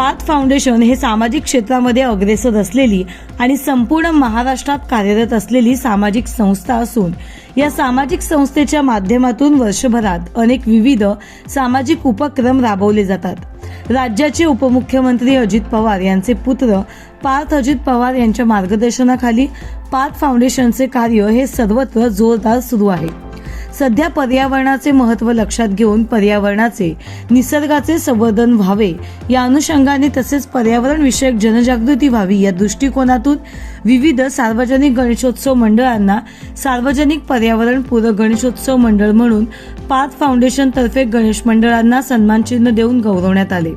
Path foundation हे सामाजिक क्षेत्रामध्ये अग्रेसर असलेली आणि संपूर्ण महाराष्ट्रात कार्यरत असलेली सामाजिक संस्था असून या सामाजिक संस्थेच्या माध्यमातून वर्षभरात अनेक विविध सामाजिक उपक्रम राबवले जातात. राज्याचे उपमुख्यमंत्री अजित पवार यांचे पुत्र पार्थ अजित पवार यांच्या मार्गदर्शनाखाली पाथ फाउंडेशनचे कार्य हे सर्वत्र जोरदार सुरू आहे. सध्या पर्यावरणाचे महत्त्व लक्षात घेऊन पर्यावरणाचे निसर्गाचे संवर्धन व्हावे या अनुषंगाने तसेच पर्यावरण विषयक जनजागृती व्हावी या दृष्टिकोनातून विविध सार्वजनिक गणेशोत्सव मंडळांना सार्वजनिक पर्यावरण पूरक गणेशोत्सव मंडळ म्हणून पाच फाउंडेशन तर्फे गणेश मंडळांना सन्मानचिन्ह देऊन गौरवण्यात आले.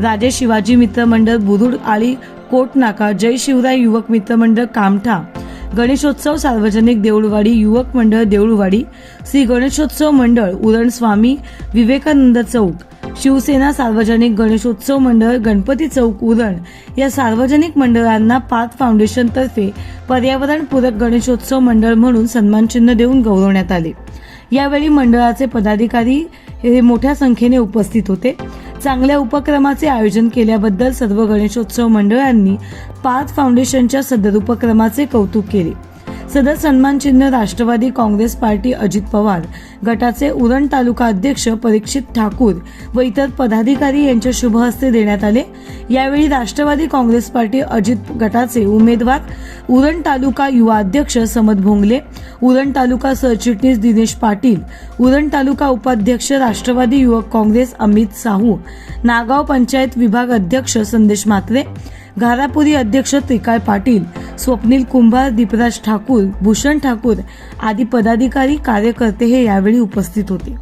राजे शिवाजी मित्र मंडळ बुरुड आळी कोटनाका जय शिवराय युवक मित्र मंडळ कामठा गणेशोत्सव सार्वजनिक देऊळवाडी युवक मंडळ देऊळवाडी श्री गणेशोत्सव मंडळ उरण स्वामी विवेकानंद चौक शिवसेना सार्वजनिक गणेशोत्सव मंडळ गणपती चौक उरण या सार्वजनिक मंडळांना पाच फाउंडेशन तर्फे पर्यावरणपूरक गणेशोत्सव मंडळ म्हणून सन्मानचिन्ह देऊन गौरवण्यात आले. यावेळी मंडळाचे पदाधिकारी हे मोठ्या संख्येने उपस्थित होते. चांगल्या उपक्रमाचे आयोजन केल्याबद्दल सर्व गणेशोत्सव मंडळांनी पाच फाउंडेशनच्या सदर उपक्रमाचे कौतुक केले. सदर सन्मान चिन्ह राष्ट्रवादी काँग्रेस पार्टी अजित पवार गटाचे उरण तालुका अध्यक्ष परीक्षित ठाकूर व इतर पदाधिकारी यांच्या शुभ हस्ते देण्यात आले. यावेळी राष्ट्रवादी काँग्रेस पार्टी अजित गटाचे उमेदवार उरण तालुका युवा अध्यक्ष समद भोंगले उरण तालुका सरचिटणीस दिनेश पाटील उरण तालुका उपाध्यक्ष राष्ट्रवादी युवक काँग्रेस अमित साहू नागाव पंचायत विभाग अध्यक्ष संदेश म्हात्रे घारापुरी अध्यक्ष त्रिकाळ पाटील स्वप्नील कुंभार दीपराज ठाकूर भूषण ठाकूर आदी पदाधिकारी कार्यकर्ते हे यावेळी उपस्थित होते.